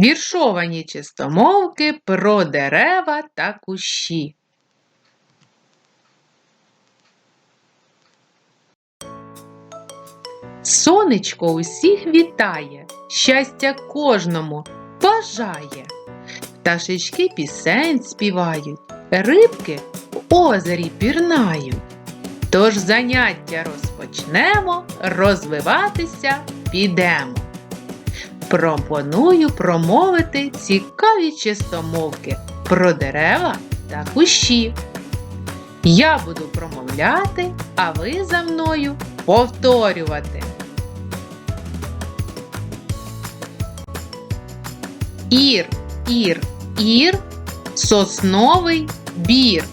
Віршовані чистомовки про дерева та кущі. Сонечко усіх вітає, щастя кожному бажає. Пташечки пісень співають, рибки в озері пірнають. Тож заняття розпочнемо, розвиватися підемо. Пропоную промовити цікаві чистомовки про дерева та кущі. Я буду промовляти, а ви за мною повторювати. Ір, ір, ір, сосновий бір.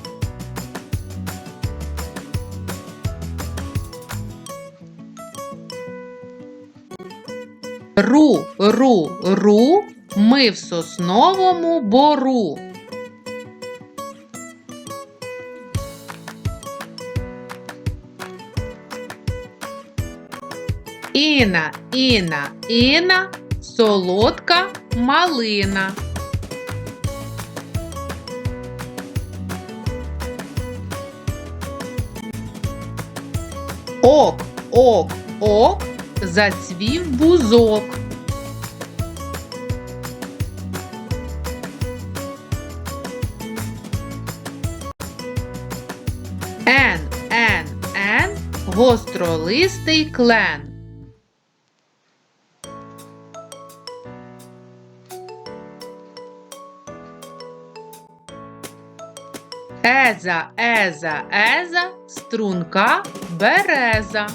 Ру, ру, ру, ми в сосновому бору. Іна, Іна, Іна, солодка малина. Ок, ок, ок, зацвів бузок. Ен, ен, ен, гостролистий клен. Еза, еза, еза, струнка береза.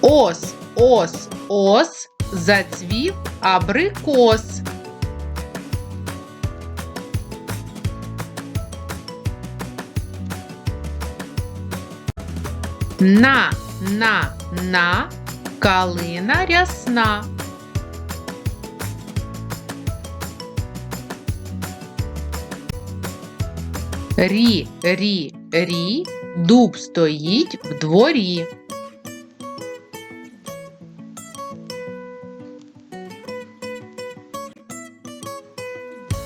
Ос, ос, ос, зацвів абрикос. На, на, на, калина рясна. Рі, рі, рі, дуб стоїть в дворі.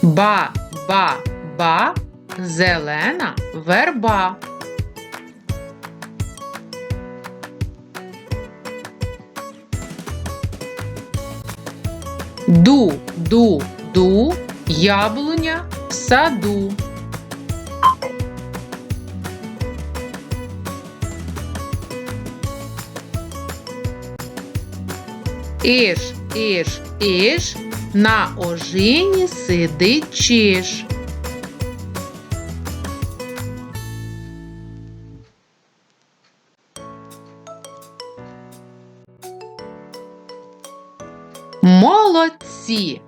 Ба, ба, ба, зелена верба. Ду, ду, ду, яблуня в саду. Іш, іш, іш, на ожині сидить чиж. Молодці!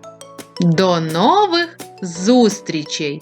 До нових зустрічей!